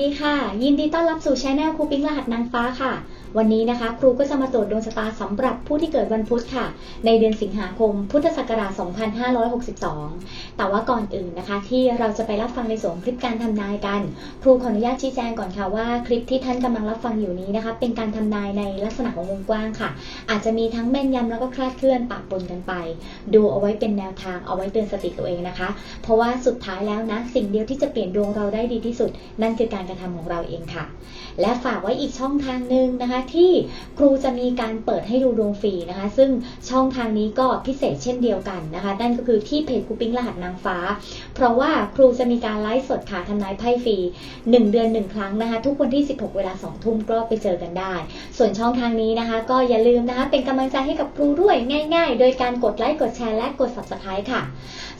ดีค่ะ ยินดีต้อนรับสู่ช anel ครูปิ๊งรหัสนางฟ้าค่ะ วันนี้นะคะ ครูก็จะมาตรวจดวงชะตาสำหรับผู้ที่เกิดวันพุธค่ะ ในเดือนสิงหาคม พุทธศักราช 2562 แต่ว่าก่อนอื่นนะคะ ที่เราจะไปรับฟังในส่วนของคลิปการทำนายกัน ครูขออนุญาตชี้แจงก่อนค่ะว่าคลิปที่ท่านกำลังรับฟังอยู่นี้นะคะ เป็นการทำนายในลักษณะของวงกว้างค่ะ อาจจะมีทั้งแม่นยำแล้วก็คลาดเคลื่อนปะปนกันไป ดูเอาไว้เป็นแนวทางเอาไว้เตือนสติตัวเองนะคะ เพราะว่าสุดท้ายแล้วนะสิ่งเดียวที่จะเปลี่ยนดวงเราได้ดีที่สุด นั่นคือการกระทำของเราเองค่ะ และฝากไว้อีกช่องทางหนึ่งนะคะที่ครูจะมีการเปิดให้ดูดวงฟรีนะคะ ซึ่งช่องทางนี้ก็พิเศษเช่นเดียวกันนะคะ นั่นก็คือที่เพจครูปิ๊งรหัสนางฟ้า เพราะว่าครูจะมีการไลฟ์สดค่ะทำนายไพ่ฟรี 1 เดือน 1 ครั้งนะคะ ทุกวันที่ 16 เวลา 2 ทุ่มก็ไปเจอกันได้ ส่วนช่องทางนี้นะคะ ก็อย่าลืมนะคะเป็นกำลังใจให้กับครูด้วยง่าย ๆ โดยการกดไลค์กดแชร์และกด subscribe ค่ะ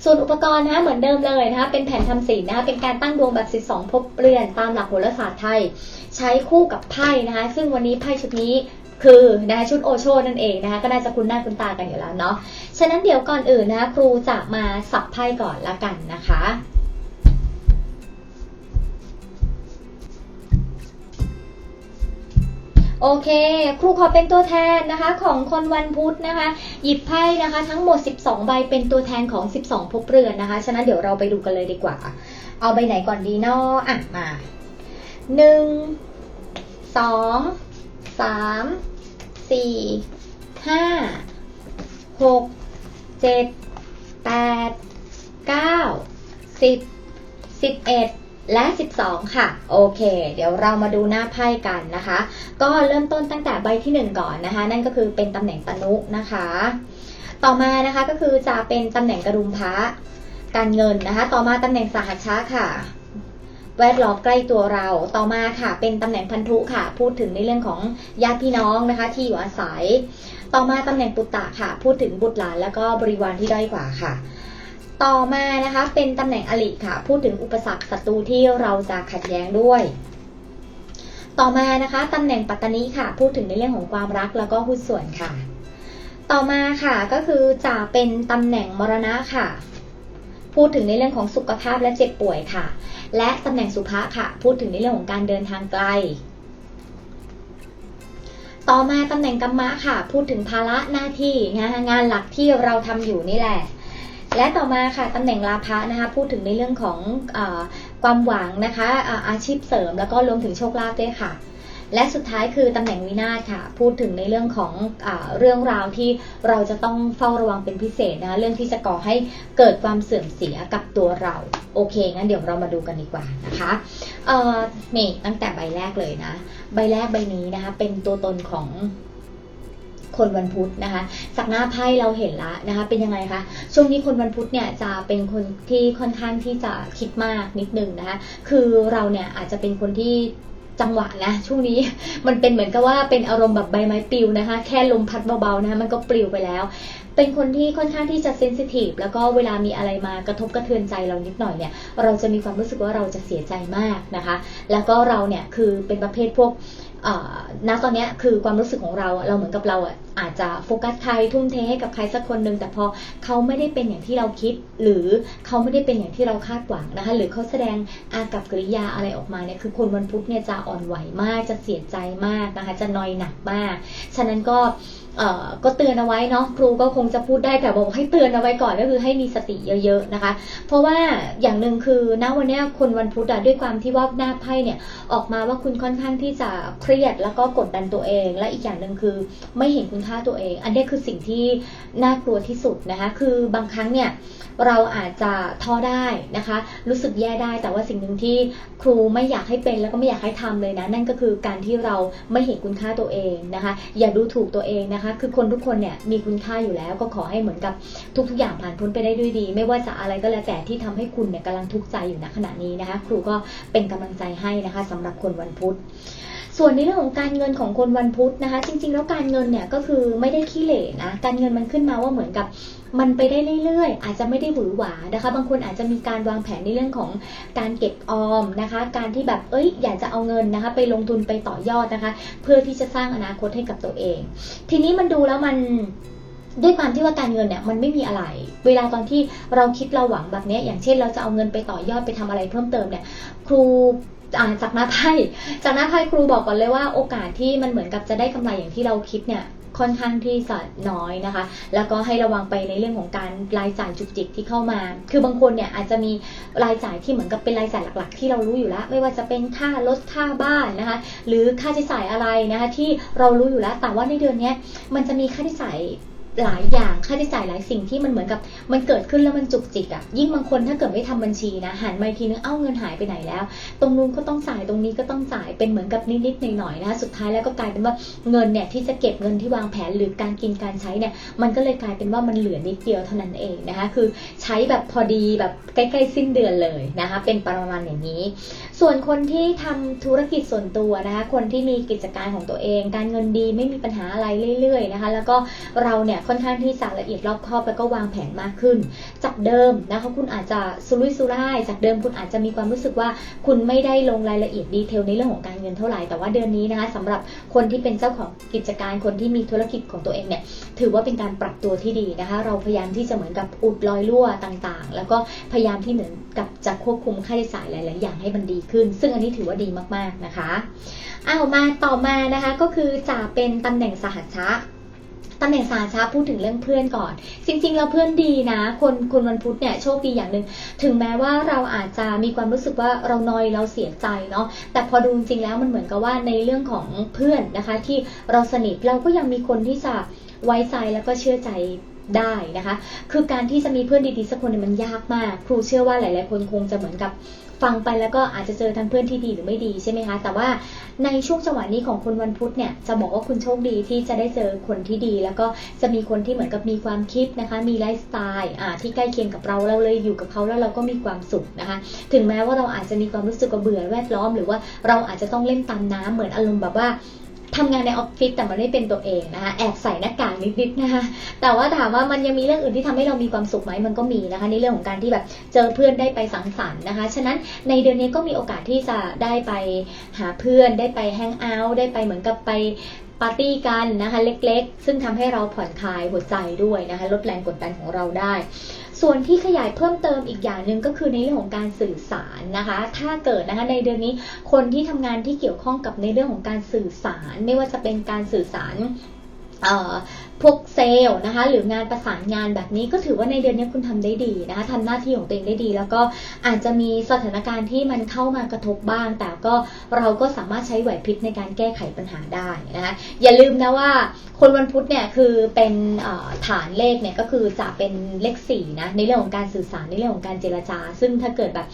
ส่วนอุปกรณ์นะคะเหมือนเดิมเลยนะคะเป็นแผ่นทำสีนะคะเป็นการตั้งดวงแบบ 12ภพเปลี่ยนตามหลักโหราศาสตร์ไทยใช้คู่กับไพ่นะคะ ซึ่งวันนี้ไพ่ชุดนี้คือนะคะชุดโอโชนั่นเองนะคะก็น่าจะคุ้นหน้าคุ้นตากันอยู่แล้วเนาะฉะนั้นเดี๋ยวก่อนอื่นนะคะครูจะมาสับไพ่ก่อนละกันนะคะโอเค ครูขอเป็นตัวแทนนะคะ ของคนวันพุธนะคะ หยิบไพ่นะคะ ทั้งหมด 12 ใบเป็นตัวแทนของ 12ภพเรือนนะคะ ฉะนั้นเดี๋ยวเราไปดูกันเลยดีกว่า เอาใบไหนก่อนดีนาะอะมา หนึ่งสองสามสี่ห้าหกเจ็ดแปดเก้าสิบสิบเอ็ดและ 12 ค่ะ โอเค เดี๋ยวเรามาดูหน้าไพ่กันนะคะ ก็เริ่มต้นตั้งแต่ใบที่ 1 ก่อนนะคะ นั่นก็คือเป็นตำแหน่งตนุนะคะ ต่อมานะคะก็คือจะเป็นตำแหน่งกระดุมพระการเงินนะคะ ต่อมาตำแหน่งสหัชชะค่ะ แวดล้อมใกล้ตัวเรา ต่อมาค่ะเป็นตำแหน่งพันธุค่ะ พูดถึงในเรื่องของญาติพี่น้องนะคะ ที่อยู่อาศัย ต่อมาตำแหน่งปุตตะค่ะ พูดถึงบุตรหลานแล้วก็บริวารที่ด้อยกว่าค่ะ ต่อมานะคะเป็นตำแหน่งอลิค่ะ พูดถึงอุปสรรคศัตรูที่เราจะขัดแย้งด้วยต่อมานะคะตำแหน่งปัตตานีค่ะ พูดถึงในเรื่องของความรักแล้วก็หุ้นส่วนค่ะ ต่อมาค่ะก็คือจะเป็นตำแหน่งมรณะค่ะ พูดถึงในเรื่องของสุขภาพและเจ็บป่วยค่ะ และตำแหน่งสุภะค่ะ พูดถึงในเรื่องของการเดินทางไกล ต่อมาตำแหน่งกรรมะค่ะ พูดถึงภาระหน้าที่งานงานหลักที่เราทำอยู่นี่แหละ และต่อมาค่ะตำแหน่งลาภะนะคะ พูดถึงในเรื่องของอความหวังนะคะอาอาชีพเสริมแล้วก็รวมถึงโชคลาภด้วยค่ะ และสุดท้ายคือตำแหน่งวินาศค่ะ พูดถึงในเรื่องของอเรื่องราวที่เราจะต้องเฝ้าระวังเป็นพิเศษนะเรื่องที่จะก่อให้เกิดความเสื่อมเสียกับตัวเราโอเคงั้นเดี๋ยวเรามาดูกันดีกว่านะคะเอ่อนี่ตั้งแต่ใบแรกเลยนะ ใบแรกใบนี้นะคะเป็นตัวตนของคนวันพุธนะคะจากหน้าไพ่เราเห็นละนะคะ เป็นยังไงคะช่วงนี้คนวันพุธเนี่ยจะเป็นคนที่ค่อนข้างที่จะคิดมากนิดนึงนะคะ คือเราเนี่ยอาจจะเป็นคนที่ จังหวะนะช่วงนี้มันเป็นเหมือนกับว่าเป็นอารมณ์แบบใบไม้ปลิวนะคะ แค่ลมพัดเบาๆนะคะมันก็ปลิวไปแล้ว เป็นคนที่ค่อนข้างที่จะเซนซิทีฟแล้วก็เวลามีอะไรมากระทบกระเทือนใจเรานิดหน่อยเนี่ย เราจะมีความรู้สึกว่าเราจะเสียใจมากนะคะ แล้วก็เราเนี่ยคือเป็นประเภทพวกณตอนนี้คือความรู้สึกของเราเราเหมือนกับเราอาจจะโฟกัสใครทุ่มเทให้กับใครสักคนหนึ่งแต่พอเขาไม่ได้เป็นอย่างที่เราคิด หรือเขาไม่ได้เป็นอย่างที่เราคาดหวังนะคะ หรือเขาแสดงอากับกริยาอะไรออกมาเนี่ยคือคนวันพุธเนี่ยจะอ่อนไหวมากจะเสียใจมากนะคะ จะนอยหนักมาก ฉะนั้นก็ ก็เตือนเอาไว้เนาะครูก็คงจะพูดได้แต่บอกให้เตือนเอาไว้ก่อนก็คือให้มีสติเยอะๆนะคะ เพราะว่าอย่างหนึ่งคือณวันนี้คนวันพุธด้วยความที่ว่าหน้าไพ่เนี่ยออกมาว่าคุณค่อนข้างที่จะเครียดแล้วก็กดดันตัวเอง และอีกอย่างหนึ่งคือไม่เห็นคุณค่าตัวเอง อันนี้คือสิ่งที่น่ากลัวที่สุดนะคะ คือบางครั้งเนี่ยเราอาจจะท้อได้นะคะ รู้สึกแย่ได้ แต่ว่าสิ่งหนึ่งที่ครูไม่อยากให้เป็นแล้วก็ไม่อยากให้ทำเลยนะ นั่นก็คือการที่เราไม่เห็นคุณค่าตัวเองนะคะ อย่าดูถูกตัวเองนะคะคือคนทุกคนเนี่ยมีคุณค่าอยู่แล้ว ก็ขอให้เหมือนกับทุก ๆ อย่างผ่านพ้นไปได้ด้วยดี ไม่ว่าจะอะไรก็แล้วแต่ที่ทำให้คุณเนี่ยกำลังทุกข์ใจอยู่ณขณะนี้นะคะ ครูก็เป็นกำลังใจให้นะคะสำหรับคนวันพุธ ส่วนในเรื่องของการเงินของคนวันพุธนะคะ จริง ๆ แล้วการเงินเนี่ยก็คือไม่ได้ขี้เหร่นะการเงินมันขึ้นมาว่าเหมือนกับมันไปได้เรื่อยๆ อาจจะไม่ได้หวือหวานะคะ บางคนอาจจะมีการวางแผนในเรื่องของการเก็บออมนะคะ การที่แบบเอ้ย อยากจะเอาเงินนะคะ ไปลงทุนไปต่อยอดนะคะ เพื่อที่จะสร้างอนาคตให้กับตัวเอง ทีนี้มันดูแล้วมันด้วยความที่ว่าการเงินเนี่ยมันไม่มีอะไร เวลาตอนที่เราคิดเราหวังแบบเนี้ยอย่างเช่นเราจะเอาเงินไปต่อยอดไปทำอะไรเพิ่มเติมเนี่ย ครู จากหน้าไพ่จากหน้าไพ่ครูบอกก่อนเลยว่าโอกาสที่มันเหมือนกับจะได้กำไรอย่างที่เราคิดเนี่ยค่อนข้างที่จะน้อยนะคะ แล้วก็ให้ระวังไปในเรื่องของการรายจ่ายจุกจิกที่เข้ามา คือบางคนเนี่ยอาจจะมีรายจ่ายที่เหมือนกับเป็นรายจ่ายหลัก ๆ ที่เรารู้อยู่แล้ว ไม่ว่าจะเป็นค่ารถค่าบ้านนะคะ หรือค่าใช้จ่ายอะไรนะคะที่เรารู้อยู่แล้ว แต่ว่าในเดือนนี้มันจะมีค่าใช้จ่าย หลายอย่างค่าใช้จ่ายหลายสิ่งที่มันเหมือนกับมันเกิดขึ้นแล้วมันจุกจิกอะ่ะยิ่งบางคนถ้าเกิดไม่ทำบัญชีนะหันมาทีนึงเอ้าเงินหายไปไหนแล้ว ตรงนู้นก็ต้องจ่ายตรงนี้ก็ต้องจ่ายเป็นเหมือนกับนิดๆหน่อยๆนะคะสุดท้ายแล้วก็กลายเป็นว่าเงินเนี่ยที่จะเก็บเงินที่วางแผนหรือการกินการใช้เนี่ยมันก็เลยกลายเป็นว่ามันเหลือนิดเดียวเท่านั้นเองนะคะคือใช้แบบพอดีแบบใกล้ๆสิ้นเดือนเลยนะคะเป็นประมาณอย่างนี้ ส่วนคนที่ทำธุรกิจส่วนตัวนะคะคนที่มีกิจการของตัวเอง การเงินดีไม่มีปัญหาอะไรเรื่อยๆนะคะแล้วก็เราเนี่ยค่อนข้างที่จะละเอียดรอบคอบแล้วก็วางแผนมากขึ้น จากเดิมนะคะคุณอาจจะสุรุ่ยสุร่าย จากเดิมคุณอาจจะมีความรู้สึกว่า คุณไม่ได้ลงรายละเอียดดีเทลในเรื่องของการเงินเท่าไหร่แต่ว่าเดือนนี้นะคะสำหรับคนที่เป็นเจ้าของกิจการคนที่มีธุรกิจของตัวเองเนี่ยถือว่าเป็นการปรับตัวที่ดีนะคะ เราพยายามที่จะเหมือนกับอุดรอยรั่วต่างๆ แล้วก็พยายามที่เหมือนกับจะควบคุมค่าใช้จ่ายหลาย ๆ อย่างให้มันดีขึ้น ซึ่งอันนี้ถือว่าดีมากๆนะคะอ้าวมาต่อมานะคะก็คือจะเป็นตำแหน่งสหัชชะ ตำแหน่งสาชาพูดถึงเรื่องเพื่อนก่อน จริงๆแล้วเพื่อนดีนะ คนคนวันพุธเนี่ยโชคดีอย่างหนึ่งถึงแม้ว่าเราอาจจะมีความรู้สึกว่าเรานอยเราเสียใจเนาะแต่พอดูจริงๆแล้วมันเหมือนกับว่าในเรื่องของเพื่อนนะคะ ที่เราสนิทเราก็ยังมีคนที่จะไว้ใจแล้วก็เชื่อใจได้นะคะ คือการที่จะมีเพื่อนดีๆสักคนเนี่ยมันยากมาก ครูเชื่อว่าหลาย ๆ คนคงจะเหมือนกับ ฟังไปแล้วก็อาจจะเจอทั้งเพื่อนที่ดีหรือไม่ดีใช่ไหมคะ แต่ว่าในช่วงจังหวะนี้ของคนวันพุธเนี่ยจะบอกว่าคุณโชคดีที่จะได้เจอคนที่ดี แล้วก็จะมีคนที่เหมือนกับมีความคิดนะคะ มีไลฟ์สไตล์อ่าที่ใกล้เคียงกับเราเราเลยอยู่กับเขาแล้วเราก็มีความสุขนะคะ ถึงแม้ว่าเราอาจจะมีความรู้สึกเบื่อแวดล้อม หรือว่าเราอาจจะต้องเล่นตามน้ำเหมือนอารมณ์แบบว่า ทำงานในออฟฟิศแต่มันไม่เป็นตัวเองนะคะแอบใส่หน้ากากนิดๆนะคะแต่ว่าถามว่ามันยังมีเรื่องอื่นที่ทำให้เรามีความสุขไหมมันก็มีนะคะในเรื่องของการที่แบบเจอเพื่อนได้ไปสังสรรค์นะคะฉะนั้นในเดือนนี้ก็มีโอกาสที่จะได้ไปหาเพื่อนได้ไปแฮงเอาท์ได้ไปเหมือนกับไปปาร์ตี้กันนะคะเล็กๆ ซึ่งทำให้เราผ่อนคลายหัวใจด้วยนะคะลดแรงกดดันของเราได้ ส่วนที่ขยายเพิ่มเติมอีกอย่างหนึ่งก็คือในเรื่องของการสื่อสารนะคะ ถ้าเกิดนะคะในเดือนนี้คนที่ทำงานที่เกี่ยวข้องกับในเรื่องของการสื่อสาร ไม่ว่าจะเป็นการสื่อสาร พวกเซลล์นะคะ หรืองานประสานงานแบบนี้ก็ถือว่าในเดือนนี้คุณทำได้ดีนะคะทำหน้าที่ของตัวเองได้ดี แล้วก็อาจจะมีสถานการณ์ที่มันเข้ามากระทบบ้าง แต่ก็เราก็สามารถใช้ไหวพริบในการแก้ไขปัญหาได้นะคะอย่าลืมนะว่าคนวันพุธเนี่ยคือเป็นฐานเลขเนี่ยก็คือจะเป็นเลขสี่นะในเรื่องของการสื่อสารในเรื่องของการเจรจา ซึ่งถ้าเกิดแบบ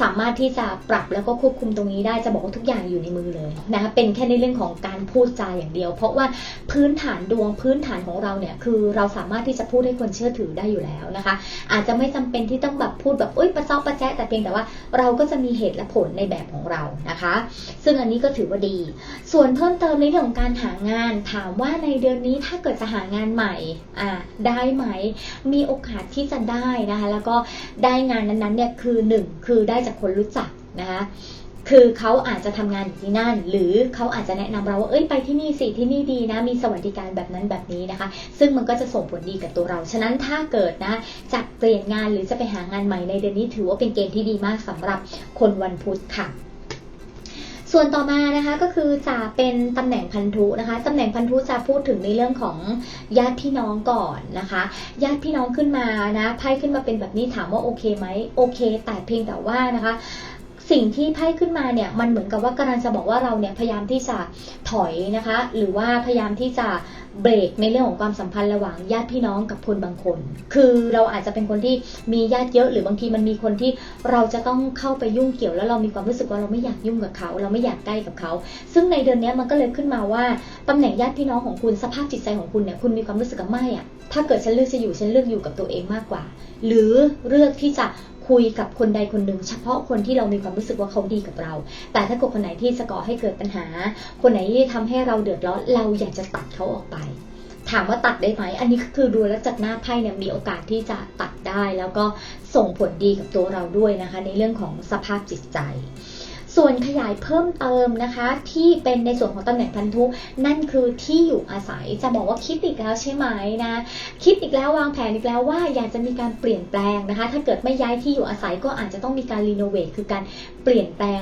สามารถที่จะปรับแล้วก็ควบคุมตรงนี้ได้จะบอกว่าทุกอย่างอยู่ในมือเลยนะคะเป็นแค่ในเรื่องของการพูดจาอย่างเดียว เพราะว่าพื้นฐานดวงพื้นฐานของเราเนี่ยคือเราสามารถที่จะพูดให้คนเชื่อถือได้อยู่แล้วนะคะ อาจจะไม่จำเป็นที่ต้องแบบพูดแบบอุ้ยประเจ้าประแจ๊แต่เพียงแต่ว่าเราก็จะมีเหตุและผลในแบบของเรานะคะ ซึ่งอันนี้ก็ถือว่าดี ส่วนเพิ่มเติมในเรื่องของการหางาน ถามว่าในเดือนนี้ถ้าเกิดจะหางานใหม่อ่าได้ไหม มีโอกาสที่จะได้นะคะ แล้วก็ได้งานนั้นๆเนี่ยคือหนึ่งคือได้จากคนรู้จักนะคะคือเขาอาจจะทำงานอยู่ที่นั่น หรือเขาอาจจะแนะนำเราว่าเอ้ยไปที่นี่สิที่นี่ดีนะ มีสวัสดิการแบบนั้นแบบนี้นะคะ ซึ่งมันก็จะส่งผลดีกับตัวเรา ฉะนั้นถ้าเกิดนะจะเปลี่ยนงานหรือจะไปหางานใหม่ในเดือนนี้ถือว่าเป็นเกณฑ์ที่ดีมากสำหรับคนวันพุธค่ะ ส่วนต่อมานะคะก็คือจะเป็นตำแหน่งพันธุนะคะตำแหน่งพันธุจะพูดถึงในเรื่องของญาติพี่น้องก่อนนะคะญาติพี่น้องขึ้นมานะไพ่ขึ้นมาเป็นแบบนี้ถามว่าโอเคไหมโอเค แต่เพียงแต่ว่านะคะ สิ่งที่ไพ่ขึ้นมาเนี่ยมันเหมือนกับว่ากำลังจะบอกว่าเราเนี่ยพยายามที่จะถอยนะคะ หรือว่าพยายามที่จะเบรกในเรื่องของความสัมพันธ์ระหว่างญาติพี่น้องกับคนบางคน คือเราอาจจะเป็นคนที่มีญาติเยอะหรือบางทีมันมีคนที่เราจะต้องเข้าไปยุ่งเกี่ยวแล้วเรามีความรู้สึกว่าเราไม่อยากยุ่งกับเขา เราไม่อยากใกล้กับเขา ซึ่งในเดือนนี้มันก็เลยขึ้นมาว่าตำแหน่งญาติพี่น้องของคุณสภาพจิตใจของคุณเนี่ยคุณมีความรู้สึกกับไม่อะถ้าเกิดฉันเลือกจะอยู่ฉันเลือกอยู่กับตัวเองมากกว่า หรือเลือกที่จะ คุยกับคนใดคนหนึ่ง เฉพาะคนที่เรามีความรู้สึกว่าเขาดีกับเรา แต่ถ้าเกิดคนไหนที่สก่อให้เกิดปัญหา คนไหนที่ทำให้เราเดือดร้อนเราอยากจะตัดเขาออกไปถามว่าตัดได้ไหม อันนี้ก็คือดูแล้วจากหน้าไพ่เนี่ยมีโอกาสที่จะตัดได้ แล้วก็ส่งผลดีกับตัวเราด้วยนะคะ ในเรื่องของสภาพจิตใจ ส่วนขยายเพิ่มเติมนะคะ ที่เป็นในส่วนของตำแหน่งพันธุ นั่นคือที่อยู่อาศัยจะบอกว่าคิดอีกแล้วใช่ไหมนะ คิดอีกแล้ววางแผนอีกแล้วว่าอยากจะมีการเปลี่ยนแปลงนะคะ ถ้าเกิดไม่ย้ายที่อยู่อาศัยก็อาจจะต้องมีการรีโนเวทคือการเปลี่ยนแปลง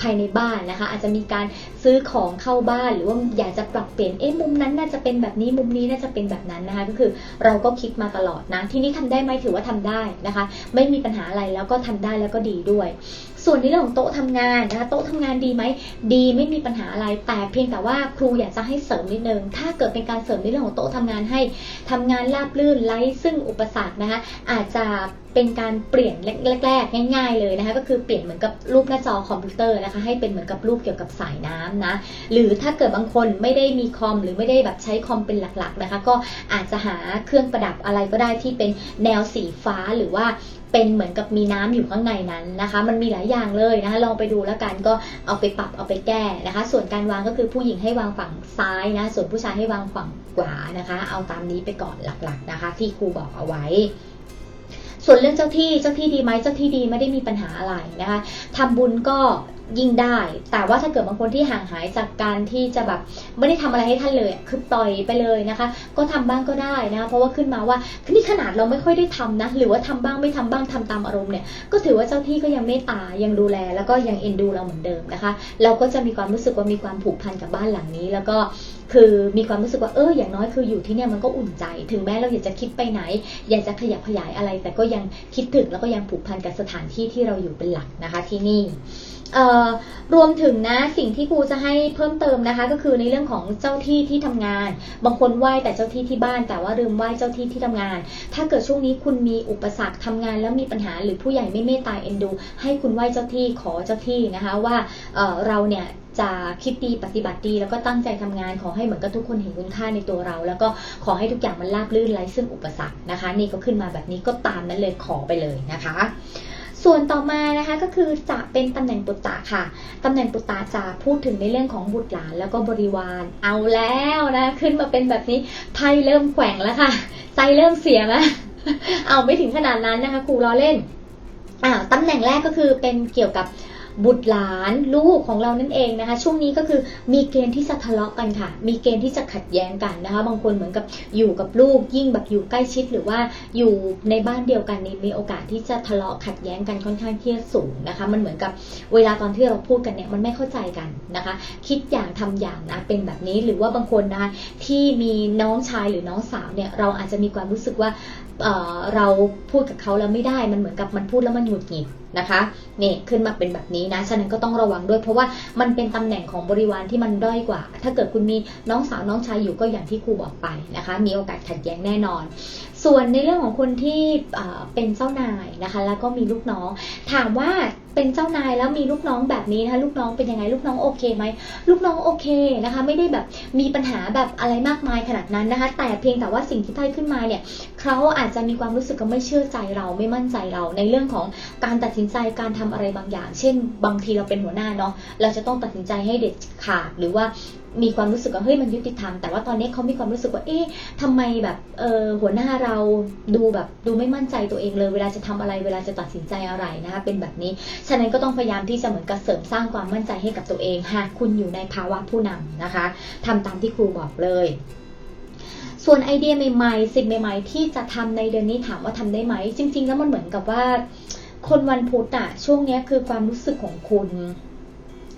ภายในบ้านนะคะ อาจจะมีการซื้อของเข้าบ้านหรือว่าอยากจะปรับเปลี่ยนเอ๊ะมุมนั้นน่าจะเป็นแบบนี้มุมนี้น่าจะเป็นแบบนั้นนะคะ ก็คือเราก็คิดมาตลอดนะ ที่นี้ทำได้ไหมถือว่าทำได้นะคะ ไม่มีปัญหาอะไรแล้วก็ทำได้แล้วก็ดีด้วย ส่วนในเรื่องของโต๊ะทำงานนะคะโต๊ะทำงานดีไหมดีไม่มีปัญหาอะไรแต่เพียงแต่ว่าครูอยากจะให้เสริมนิดนึงถ้าเกิดเป็นการเสริมในเรื่องของโต๊ะทำงานให้ทำงานราบรื่นไร้ซึ่งอุปสรรคนะคะอาจจะเป็นการเปลี่ยนแรกๆง่าย ๆเลยนะคะก็คือเปลี่ยนเหมือนกับรูปหน้าจอคอมพิวเตอร์นะคะให้เป็นเหมือนกับรูปเกี่ยวกับสายน้ำนะหรือถ้าเกิดบางคนไม่ได้มีคอมหรือไม่ได้แบบใช้คอมเป็นหลักๆนะคะก็อาจจะหาเครื่องประดับอะไรก็ได้ที่เป็นแนวสีฟ้าหรือว่า เป็นเหมือนกับมีน้ำอยู่ข้างในนั้นนะคะ มันมีหลายอย่างเลยนะคะ ลองไปดูแล้วกันก็เอาไปปรับเอาไปแก้นะคะ ส่วนการวางก็คือผู้หญิงให้วางฝั่งซ้ายนะ ส่วนผู้ชายให้วางฝั่งขวานะคะ เอาตามนี้ไปก่อนหลักๆนะคะ ที่ครูบอกเอาไว้ส่วนเรื่องเจ้าที่เจ้าที่ดีไหมเจ้าที่ดีไม่ได้มีปัญหาอะไรนะคะทำบุญก็ ยิ่งได้ แต่ว่าถ้าเกิดบางคนที่ห่างหายจากการที่จะแบบไม่ได้ทำอะไรให้ท่านเลย คือปล่อยไปเลยนะคะ ก็ทำบ้างก็ได้นะ เพราะว่าขึ้นมาว่านี่ขนาดเราไม่ค่อยได้ทำนะ หรือว่าทำบ้างไม่ทำบ้างทำตามอารมณ์เนี่ย ก็ถือว่าเจ้าที่ก็ยังเมตตา ยังดูแล แล้วก็ยังเอ็นดูเราเหมือนเดิมนะคะ เราก็จะมีความรู้สึกว่ามีความผูกพันกับบ้านหลังนี้ แล้วก็คือมีความรู้สึกว่าเอออย่างน้อยคืออยู่ที่เนี่ยมันก็อุ่นใจ ถึงแม้เราอยากจะคิดไปไหน อยากจะขยับขยายอะไร แต่ก็ยังคิดถึงแล้วก็ยังผูกพันกับสถานที่ที่เราอยู่เป็นหลักนะคะที่นี่ รวมถึงนะสิ่งที่ครูจะให้เพิ่มเติมนะคะ ก็คือในเรื่องของเจ้าที่ที่ทำงาน บางคนไหว้แต่เจ้าที่ที่บ้านแต่ว่าลืมไหว้เจ้าที่ที่ทำงาน ถ้าเกิดช่วงนี้คุณมีอุปสรรคทำงานแล้วมีปัญหาหรือผู้ใหญ่ไม่เมตตาเอ็นดู ให้คุณไหว้เจ้าที่ขอเจ้าที่นะคะว่าเเราเนี่ยจะคิดดีปฏิบัติดีแล้วก็ตั้งใจทำงานขอให้เหมือนกับทุกคนเห็นคุณค่าในตัวเรา แล้วก็ขอให้ทุกอย่างมันราบรื่นไร้ซึ่งอุปสรรคนะคะ นี่ก็ขึ้นมาแบบนี้ก็ตามนั้นเลยขอไปเลยนะคะ ส่วนต่อมานะคะก็คือจะเป็นตำแหน่งปุตตะค่ะตำแหน่งปุตตะจะพูดถึงในเรื่องของบุตรหลานแล้วก็บริวาร เอาแล้วนะขึ้นมาเป็นแบบนี้ไพ่เริ่มแขว่งแล้วค่ะ ใจเริ่มเสียแล้วเอาไม่ถึงขนาดนั้นนะคะครูล้อเล่นอ่าตำแหน่งแรกก็คือเป็นเกี่ยวกับ บุตรหลานลูกของเรานั่นเองนะคะ ช่วงนี้ก็คือมีเกณฑ์ที่จะทะเลาะกันค่ะ มีเกณฑ์ที่จะขัดแย้งกันนะคะ บางคนเหมือนกับอยู่กับลูกยิ่งแบบอยู่ใกล้ชิดหรือว่าอยู่ในบ้านเดียวกันนี่มีโอกาสที่จะทะเลาะขัดแย้งกันค่อนข้างที่จะสูงนะคะ มันเหมือนกับเวลาตอนที่เราพูดกันเนี่ยมันไม่เข้าใจกันนะคะ คิดอย่างทำอย่างนะเป็นแบบนี้หรือว่าบางคนนะคะที่มีน้องชายหรือน้องสาวเนี่ยเราอาจจะมีความรู้สึกว่า เเราพูดกับเขาแล้วไม่ได้มันเหมือนกับมันพูดแล้วมันหงุดหงิดนะคะนี่ขึ้นมาเป็นแบบนี้นะฉะนั้นก็ต้องระวังด้วย เพราะว่ามันเป็นตำแหน่งของบริวารที่มันด้อยกว่า ถ้าเกิดคุณมีน้องสาวน้องชายอยู่ก็อย่างที่ครูบอกไปนะคะ มีโอกาสขัดแย้งแน่นอน ส่วนในเรื่องของคนที่เป็นเจ้านายนะคะ แล้วก็มีลูกน้อง ถามว่าเป็นเจ้านายแล้วมีลูกน้องแบบนี้นะคะลูกน้องเป็นยังไงลูกน้องโอเคไหมลูกน้องโอเคนะคะ ไม่ได้แบบมีปัญหาแบบอะไรมากมายขนาดนั้นนะคะ แต่เพียงแต่ว่าสิ่งที่ไพ่ขึ้นมาเนี่ยเขาอาจจะมีความรู้สึกว่าไม่เชื่อใจเราไม่มั่นใจเรา ในเรื่องของการตัดสินใจการทำอะไรบางอย่าง เช่น บางทีเราเป็นหัวหน้าเนาะเราจะต้องตัดสินใจให้เด็ดขาดหรือว่า มีความรู้สึกว่าเฮ้ยมันยุติธรรมแต่ว่าตอนนี้เขามีความรู้สึกว่าเอ๊ะทำไมแบบเออหัวหน้าเราดูแบบดูไม่มั่นใจตัวเองเลย เวลาจะทำอะไรเวลาจะตัดสินใจอะไรนะคะเป็นแบบนี้ ฉะนั้นก็ต้องพยายามที่จะเหมือนกับเสริมสร้างความมั่นใจให้กับตัวเองหากคุณอยู่ในภาวะผู้นำนะคะทำตามที่ครูบอกเลยส่วนไอเดียใหม่ๆ สิ่งใหม่ ๆ ที่จะทำในเดือนนี้ถามว่าทำได้ไหม จริง ๆ แล้วมันเหมือนกับว่า คนวันพุธอะช่วงนี้คือความรู้สึกของคุณ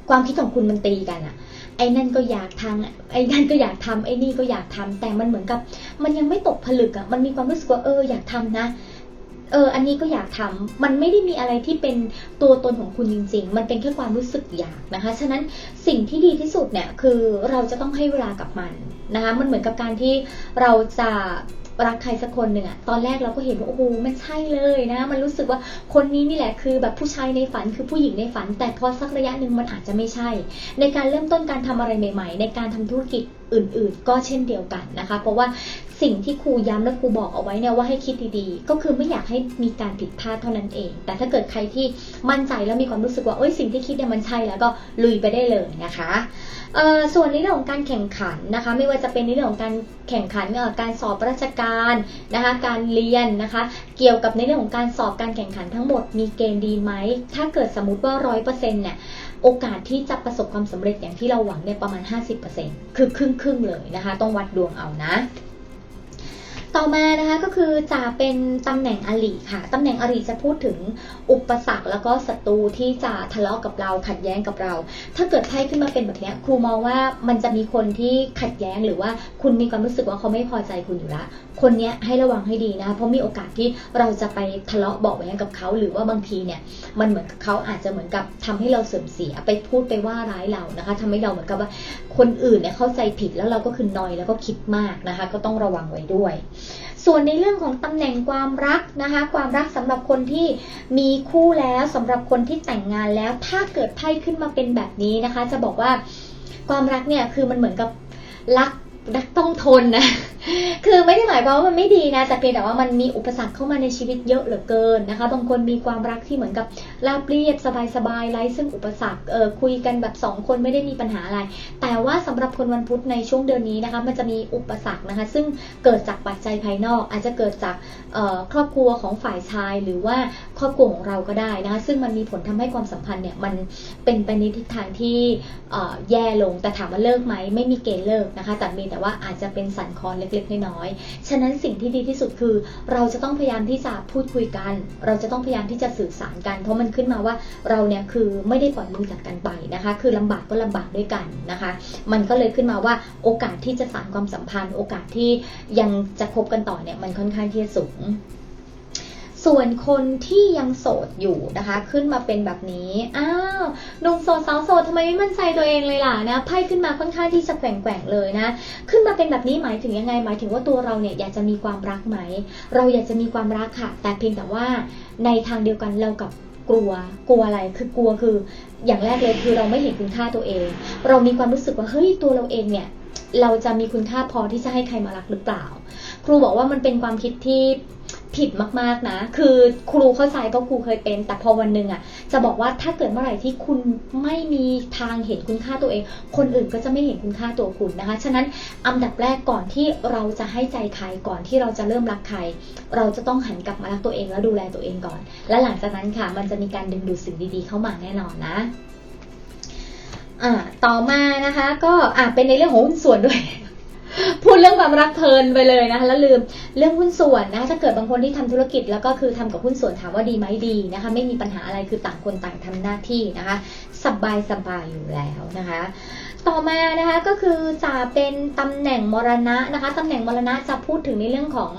ความคิดของคุณมันตีกันอะ ไอ้นั่นก็อยากทำไอ้นั่นก็อยากทำไอ้นี่ก็อยากทำแต่มันเหมือนกับ มันยังไม่ตกผลึกอะมันมีความรู้สึกว่าเอออยากทำนะเออ อันนี้ก็อยากทำมันไม่ได้มีอะไรที่เป็นตัวตนของคุณจริง ๆ มันเป็นแค่ความรู้สึกอยากนะคะ ฉะนั้นสิ่งที่ดีที่สุดเนี่ยคือเราจะต้องให้เวลากับมันนะคะ มันเหมือนกับการที่เราจะ รักใครสักคนหนึ่งอะตอนแรกเราก็เห็นว่าโอ้โหมันใช่เลยนะ มันรู้สึกว่าคนนี้นี่แหละคือแบบผู้ชายในฝันคือผู้หญิงในฝัน แต่พอสักระยะหนึ่งมันอาจจะไม่ใช่ ในการเริ่มต้นการทำอะไรใหม่ ๆ ในการทำธุรกิจอื่น ๆ ก็เช่นเดียวกันนะคะ เพราะว่า สิ่งที่ครูย้ำและครูบอกเอาไว้เนี่ยว่าให้คิดดีๆ ก็คือไม่อยากให้มีการผิดพลาดเท่านั้นเอง แต่ถ้าเกิดใครที่มั่นใจแล้วมีความรู้สึกว่าเอ้ยสิ่งที่คิดเนี่ยมันใช่แล้วก็ลุยไปได้เลยนะคะส่วนในเรื่องของการแข่งขันนะคะ ไม่ว่าจะเป็นในเรื่องของการแข่งขันการสอบราชการนะคะการเรียนนะคะ เกี่ยวกับในเรื่องของการสอบการแข่งขันทั้งหมดมีเกณฑ์ดีไหม ถ้าเกิดสมมติว่าร้อยเปอร์เซ็นต์เนี่ยโอกาสที่จะประสบความสำเร็จอย่างที่เราหวังเนี่ยประมาณ 50%คือครึ่งครึ่งๆเลยนะคะ ต้องวัดดวงเอานะ ต่อมานะคะก็คือจะเป็นตำแหน่งอริค่ะตำแหน่งอริจะพูดถึงอุปสรรคแล้วก็ศัตรูที่จะทะเลาะกับเราขัดแย้งกับเรา ถ้าเกิดไพ่ขึ้นมาเป็นแบบนี้ครูมองว่ามันจะมีคนที่ขัดแย้งหรือว่าคุณมีความรู้สึกว่าเขาไม่พอใจคุณอยู่ละคนเนี้ยให้ระวังให้ดีนะ เพราะมีโอกาสที่เราจะไปทะเลาะเบาะแว้งกับเขา หรือว่าบางทีเนี่ยมันเหมือนเขาอาจจะเหมือนกับทำให้เราเสื่อมเสียไปพูดไปว่าร้ายเรานะคะทำให้เราเหมือนกับว่าคนอื่นเนี่ยเข้าใจผิดแล้วเราก็คือนอยแล้วก็คิดมากนะคะ ก็ต้องระวังไว้ด้วยส่วนในเรื่องของตำแหน่งความรักนะคะ ความรักสำหรับคนที่มีคู่แล้วสำหรับคนที่แต่งงานแล้ว ถ้าเกิดไพ่ขึ้นมาเป็นแบบนี้นะคะ จะบอกว่าความรักเนี่ยคือมันเหมือนกับรักรักต้องทนนะคือไม่ได้หมายความว่ามันไม่ดีนะ แต่เพียงแต่ว่ามันมีอุปสรรคเข้ามาในชีวิตเยอะเหลือเกินนะคะ บางคนมีความรักที่เหมือนกับราบเรียบสบายๆไร้ซึ่งอุปสรรค เออคุยกันแบบสองคนไม่ได้มีปัญหาอะไร แต่ว่าสำหรับคนวันพุธในช่วงเดือนนี้นะคะ มันจะมีอุปสรรคนะคะ ซึ่งเกิดจากปัจจัยภายนอก อาจจะเกิดจากครอบครัวของฝ่ายชาย หรือว่าครอบครัวของเราก็ได้นะคะ ซึ่งมันมีผลทำให้ความสัมพันธ์เนี่ยมันเป็นไปในทิศทางที่แย่ลง แต่ถามว่าเลิกไหมไม่มีเกณฑ์เลิกนะคะ แต่มีแต่ว่าอาจจะเป็นสันคอนเล็กๆน้อยๆ ฉะนั้นสิ่งที่ดีที่สุดคือ เราจะต้องพยายามที่จะพูดคุยกัน เราจะต้องพยายามที่จะสื่อสารกัน เพราะมันขึ้นมาว่าเราเนี่ยคือไม่ได้ปล่อยมือจากกันไปนะคะ คือลำบากก็ลำบากด้วยกันนะคะ มันก็เลยขึ้นมาว่าโอกาสที่จะสานความสัมพันธ์ โอกาสที่ยังจะคบกันต่อเนี่ยมันค่อนข้างที่จะสูง ส่วนคนที่ยังโสดอยู่นะคะ ขึ้นมาเป็นแบบนี้อ้าวหนุ่มโสดสาวโสดทำไมไม่มั่นใจตัวเองเลยล่ะนะไพ่ขึ้นมาค่อนข้างที่จะแกว่งๆเลยนะ ขึ้นมาเป็นแบบนี้หมายถึงยังไง หมายถึงว่าตัวเราเนี่ยอยากจะมีความรักไหม เราอยากจะมีความรักค่ะ แต่เพียงแต่ว่าในทางเดียวกันเรากับกลัว กลัวอะไร คือกลัวคือ อย่างแรกเลยคือเราไม่เห็นคุณค่าตัวเอง เรามีความรู้สึกว่าเฮ้ยตัวเราเองเนี่ย เราจะมีคุณค่าพอที่จะให้ใครมารักหรือเปล่า ครูบอกว่ามันเป็นความคิดที่ ผิดมากๆนะ คือครูเข้าใจเพราะครูเคยเป็น แต่พอวันหนึ่งอะจะบอกว่าถ้าเกิดเมื่อไหร่ที่คุณไม่มีทางเห็นคุณค่าตัวเอง คนอื่นก็จะไม่เห็นคุณค่าตัวคุณนะคะ ฉะนั้นอันดับแรกก่อนที่เราจะให้ใจใครก่อนที่เราจะเริ่มรักใคร เราจะต้องหันกลับมารักตัวเองแล้วดูแลตัวเองก่อน และหลังจากนั้นค่ะ มันจะมีการดึงดูดสิ่งดีๆ เข้ามาแน่นอนนะ อ่า ต่อมานะคะ ก็อ่าเป็นในเรื่องของหุ้นส่วนด้วย พูดเรื่องความรักเพลินไปเลยนะคะแล้วลืมเรื่องหุ้นส่วนนะคะถ้าเกิดบางคนที่ทำธุรกิจแล้วก็คือทำกับหุ้นส่วนถามว่าดีไหมดีนะคะ ไม่มีปัญหาอะไรคือต่างคนต่างทำหน้าที่นะคะสบายสบายอยู่แล้วนะคะ ต่อมานะคะก็คือจะเป็นตำแหน่งมรณะนะคะตำแหน่งมรณะจะพูดถึงในเรื่องของ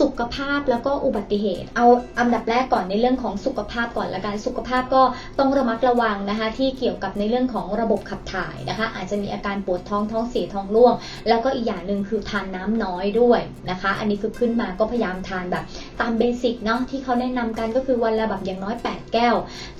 สุขภาพแล้วก็อุบัติเหตุ เอาอันดับแรกก่อนในเรื่องของสุขภาพก่อนละกันสุขภาพก็ต้องระมัดระวังนะคะ ที่เกี่ยวกับในเรื่องของระบบขับถ่ายนะคะ อาจจะมีอาการปวดท้องท้องเสียท้องร่วง แล้วก็อีกอย่างหนึ่งคือทานน้ำน้อยด้วยนะคะ อันนี้คือขึ้นมาก็พยายามทานแบบ ตามเบสิกเนาะที่เขาแนะนำกันก็คือวันละแบบอย่างน้อย 8 แก้ว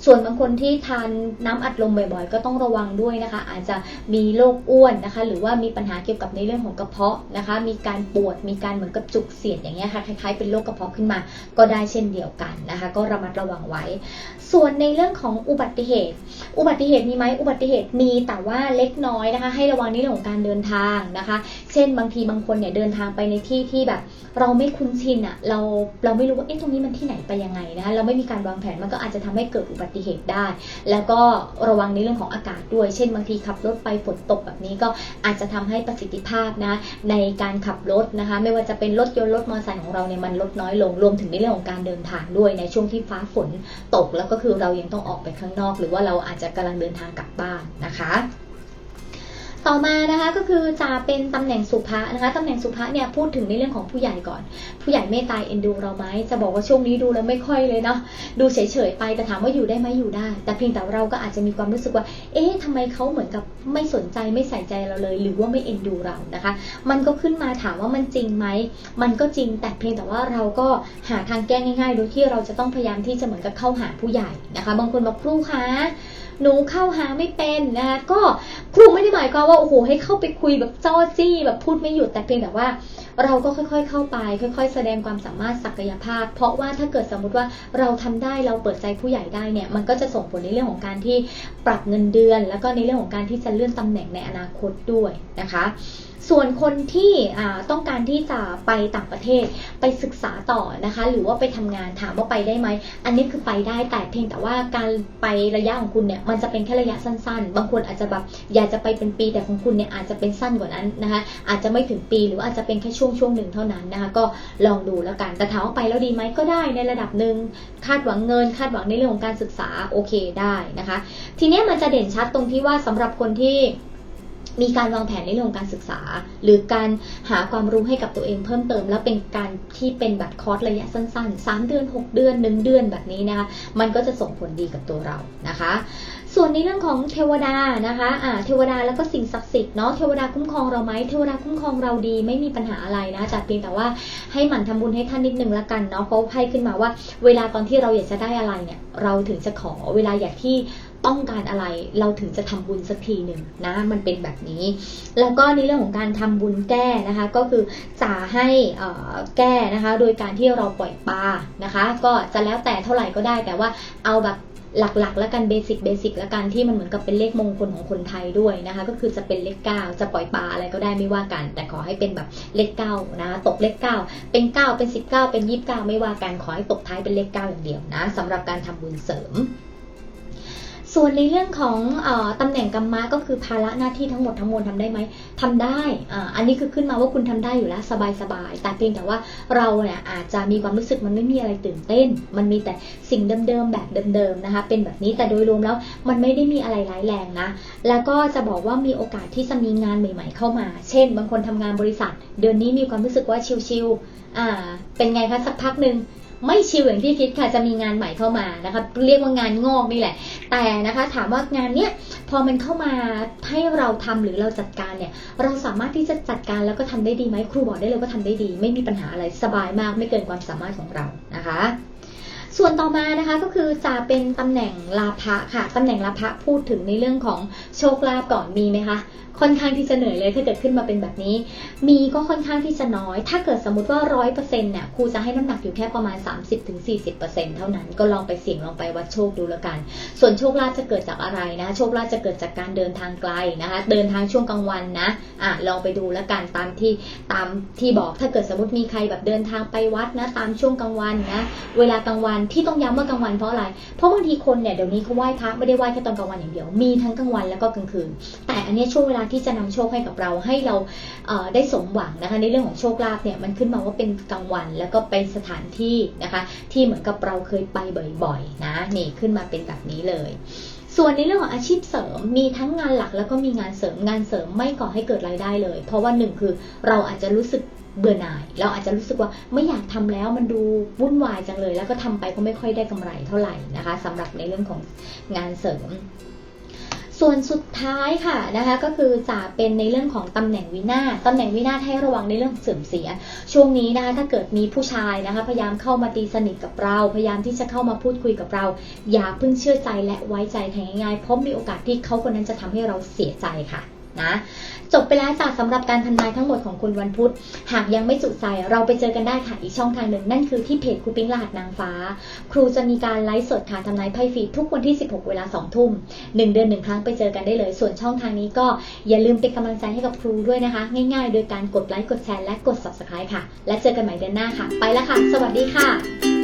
ส่วนบางคนที่ทานน้ำอัดลมบ่อยๆ ก็ต้องระวังด้วยนะคะ อาจจะมีโรคอ้วนนะคะ หรือว่ามีปัญหาเกี่ยวกับในเรื่องของกระเพาะนะคะ มีการปวดมีการเหมือนกับจุกเสียดอย่างเงี้ยค่ะคล้ายๆเป็นโรคกระเพาะขึ้นมา ก็ได้เช่นเดียวกันนะคะ ก็ระมัดระวังไว้ ส่วนในเรื่องของอุบัติเหตุ อุบัติเหตุมีไหมอุบัติเหตุมีแต่ว่าเล็กน้อยนะคะ ให้ระวังในเรื่องของการเดินทางนะคะ เช่นบางทีบางคนเนี่ยเดินทางไปในที่ที่แบบ เราไม่คุ้นชินอะ่ะเราเราไม่รู้ว่าเอ๊ะตรงนี้มันที่ไหนไปยังไงนะคะเราไม่มีการวางแผนมันก็อาจจะทำให้เกิดอุบัติเหตุได้ แล้วก็ระวังในเรื่องของอากาศด้วย เช่นบางทีขับรถไปฝนตกแบบนี้ก็อาจจะทำให้ประสิทธิภาพนะในการขับรถนะคะ ไม่ว่าจะเป็นรถยนต์รถมอเตอร์ไซค์ของเราเนี่ยมันลดน้อยลงรวมถึงในเรื่องของการเดินทางด้วยในช่วงที่ฟ้าฝนตกแล้วก็็คือเรายังต้องออกไปข้างนอก หรือว่าเราอาจจะกำลังเดินทางกลับบ้านนะคะ ต่อมานะคะก็คือจะเป็นตำแหน่งสุภะนะคะตำแหน่งสุภะเนี่ยพูดถึงในเรื่องของผู้ใหญ่ก่อน ผู้ใหญ่เมตตาเอ็นดูเราไหมจะบอกว่าช่วงนี้ดูแล้วไม่ค่อยเลยเนาะดูเฉยๆไปแต่ถามว่าอยู่ได้ไหมอยู่ได้ แต่เพียงแต่เราก็อาจจะมีความรู้สึกว่า เอ๊ะทำไมเขาเหมือนกับไม่สนใจไม่ใส่ใจเราเลย หรือว่าไม่เอ็นดูเรานะคะ มันก็ขึ้นมาถามว่ามันจริงไหมมันก็จริงแต่เพียงแต่ว่าเราก็หาทางแก้ง่ายๆโดยที่เราจะต้องพยายามที่จะเหมือนกับเข้าหาผู้ใหญ่นะคะ บางคนบอกครูคะ หนูเข้าหาไม่เป็นนะคะก็ครูไม่ได้หมายความว่าโอ้โหให้เข้าไปคุยแบบจ้อจี้แบบพูดไม่หยุดแต่เพียงแต่ว่าเราก็ค่อยๆ เข้าไป ค่อย ๆ แสดงความสามารถศักยภาพ เพราะว่าถ้าเกิดสมมุติว่าเราทำได้เราเปิดใจผู้ใหญ่ได้เนี่ยมันก็จะส่งผลในเรื่องของการที่ปรับเงินเดือน แล้วก็ในเรื่องของการที่จะเลื่อนตำแหน่งในอนาคตด้วยนะคะ ส่วนคนที่ต้องการที่จะไปต่างประเทศไปศึกษาต่อนะคะ หรือว่าไปทำงานถามว่าไปได้ไหม อันนี้คือไปได้แต่เพียงแต่ว่าการไประยะของคุณเนี่ยมันจะเป็นแค่ระยะสั้นๆ บางคนอาจจะแบบอยากจะไปเป็นปีแต่ของคุณเนี่ยอาจจะเป็นสั้นกว่านั้นนะคะ อาจจะไม่ถึงปีหรือว่าอาจจะเป็นแค่ช่วงช่วงหนึ่งเท่านั้นนะคะก็ลองดูแล้วกันแต่ถามว่าไปแล้วดีไหมก็ได้ในระดับหนึ่งคาดหวังเงิน คาดหวังในเรื่องของการศึกษาโอเคได้นะคะ ทีนี้มันจะเด่นชัดตรงที่ว่าสำหรับคนที่ มีการวางแผนในเรื่องการศึกษา หรือการหาความรู้ให้กับตัวเองเพิ่มเติม แล้วเป็นการที่เป็นแบบคอร์สระยะสั้น ๆ 3 เดือน 6 เดือน 1 เดือนแบบนี้นะคะมันก็จะส่งผลดีกับตัวเรานะคะ ส่วนในเรื่องของเทวดานะคะอ่าเทวดาแล้วก็สิ่งศักดิ์สิทธิ์เนาะเทวดาคุ้มครองเราไหมเทวดาคุ้มครองเราดีไม่มีปัญหาอะไรนะแต่เพียงแต่ว่าให้หมั่นทำบุญให้ท่านนิดนึงละกันเนาะเพราะไพ่ขึ้นมาว่า เวลาตอนที่เราอยากจะได้อะไรเนี่ยเราถึงจะขอเวลาอยากที่ ต้องการอะไรเราถึงจะทำบุญสักทีหนึ่งนะมันเป็นแบบนี้ แล้วก็ในเรื่องของการทำบุญแก้นะคะก็คือจะให้แก้นะคะโดยการที่เราปล่อยปลานะคะ ก็จะแล้วแต่เท่าไหร่ก็ได้แต่ว่าเอาแบบหลักๆ แล้วกันเบสิกเบสิกแล้วกันที่มันเหมือนกับเป็นเลขมงคลของคนไทยด้วยนะคะ ก็คือจะเป็นเลขเก้าจะปล่อยปลาอะไรก็ได้ไม่ว่ากัน แต่ขอให้เป็นแบบเลขเก้านะคะตกเลขเก้าเป็นเก้าเป็นสิบเก้าเป็นยี่สิบเก้าไม่ว่ากันขอให้ตกท้ายเป็นเลขเก้าอย่างเดียวนะสำหรับการทำบุญเสริม ส่วนในเรื่องของออตำแหน่งกรรมะก็คือภาระหน้าที่ทั้งหมดทั้งมวลทำได้ไหมทำได้ออันนี้คือขึ้นมาว่าคุณทำได้อยู่แล้วสบายๆแต่เพียงแต่ว่าเราเนี่ยอาจจะมีความรู้สึกมันไม่มีอะไรตื่นเต้น มันมีแต่สิ่งเดิมๆแบบเดิมๆนะคะ เป็นแบบนี้แต่โดยรวมแล้วมันไม่ได้มีอะไรร้ายแรงนะ แล้วก็จะบอกว่ามีโอกาสที่จะมีงานใหม่ ๆ เข้ามา เช่น บางคนทำงานบริษัท เดือนนี้มีความรู้สึกว่าชิลๆอ่า เป็นไงคะสักพักหนึ่ง ไม่ชิวอย่างที่คิดค่ะจะมีงานใหม่เข้ามานะคะ เรียกว่างานงอกนี่แหละ แต่นะคะถามว่างานเนี้ยพอมันเข้ามาให้เราทำหรือเราจัดการเนี่ย เราสามารถที่จะจัดการแล้วก็ทำได้ดีไหมครูบอกได้เลยว่าทำได้ดี ไม่มีปัญหาอะไรสบายมากไม่เกินความสามารถของเรานะคะ ส่วนต่อมานะคะก็คือจะเป็นตำแหน่งลาภะค่ะตำแหน่งลาภะพูดถึงในเรื่องของโชคลาภก่อนมีไหมคะค่อนข้างที่จะเหนื่อยเลยถ้าเกิดขึ้นมาเป็นแบบนี้ มีก็ค่อนข้างที่จะน้อย ถ้าเกิดสมมติว่าร้อยเปอร์เซ็นต์เนี่ยครูจะให้น้ำหนักอยู่แค่ประมาณ 30-40%เท่านั้นก็ลองไปเสี่ยงลองไปวัดโชคดูแล้วกัน ส่วนโชคลาภจะเกิดจากอะไรนะ โชคลาภจะเกิดจากการเดินทางไกลนะคะ เดินทางช่วงกลางวันนะอะลองไปดูแล้วกันตามที่ตามที่บอกถ้าเกิดสมมติมีใครแบบเดินทางไปวัดนะ ตามช่วงกลางวันนะ เวลากลางวันที่ต้องย้ำว่ากลางวันเพราะอะไร เพราะบางทีคนเนี่ยเดี๋ยวนี้เขาไหว้พระไม่ได้ไหว้แค่ตอนกลางวันอย่างเดียว มีทั้งกลางวันแล้วก็กลางคืน แต่อันนี้ช่วงเวลาที่จะนำโชคให้กับเราให้เราเได้สมหวังนะคะในเรื่องของโชคลาภเนี่ยมันขึ้นมาว่าเป็นกลางวัน แล้วก็เป็นสถานที่นะคะ ที่เหมือนกับเราเคยไปบ่อยๆนะนี่ขึ้นมาเป็นแบบนี้เลยส่วนในเรื่องของอาชีพเสริมมีทั้งงานหลักแล้วก็มีงานเสริมงานเสริมไม่ก่อให้เกิดรายได้เลย เพราะว่าหนึ่งคือเราอาจจะรู้สึก เบื่อหน่าย เราอาจจะรู้สึกว่าไม่อยากทำแล้วมันดูวุ่นวายจังเลย แล้วก็ทำไปก็ไม่ค่อยได้กำไรเท่าไหร่นะคะสำหรับในเรื่องของงานเสริมส่วนสุดท้ายค่ะนะคะก็คือจะเป็นในเรื่องของตำแหน่งวินาศตำแหน่งวินาศให้ระวังในเรื่องของเสื่อมเสีย ช่วงนี้นะคะถ้าเกิดมีผู้ชายนะคะพยายามเข้ามาตีสนิทกับเรา พยายามที่จะเข้ามาพูดคุยกับเรา อย่าเพิ่งเชื่อใจและไว้ใจใครง่ายๆเพราะมีโอกาสที่เขาคนนั้นจะทำให้เราเสียใจค่ะ นะจบไปแล้วจาสำหรับการทำนายทั้งหมดของคุณวันพุธ หากยังไม่จุใจเราไปเจอกันได้ค่ะอีกช่องทางหนึ่ง นั่นคือที่เพจครูปิ้งรหัสนางฟ้า ครูจะมีการไลฟ์สดค่ะทำนายไพ่ฟรีทุกวันที่ 16 เวลา 2 ทุ่ม 1 เดือน1ครั้งไปเจอกันได้เลย ส่วนช่องทางนี้ก็อย่าลืมเป็นกำลังใจให้กับครูด้วยนะคะ ง่ายๆ โดยการกดไลค์กดแชร์และกด subscribe ค่ะ และเจอกันใหม่เดือนหน้าค่ะ ไปแล้วค่ะ สวัสดีค่ะ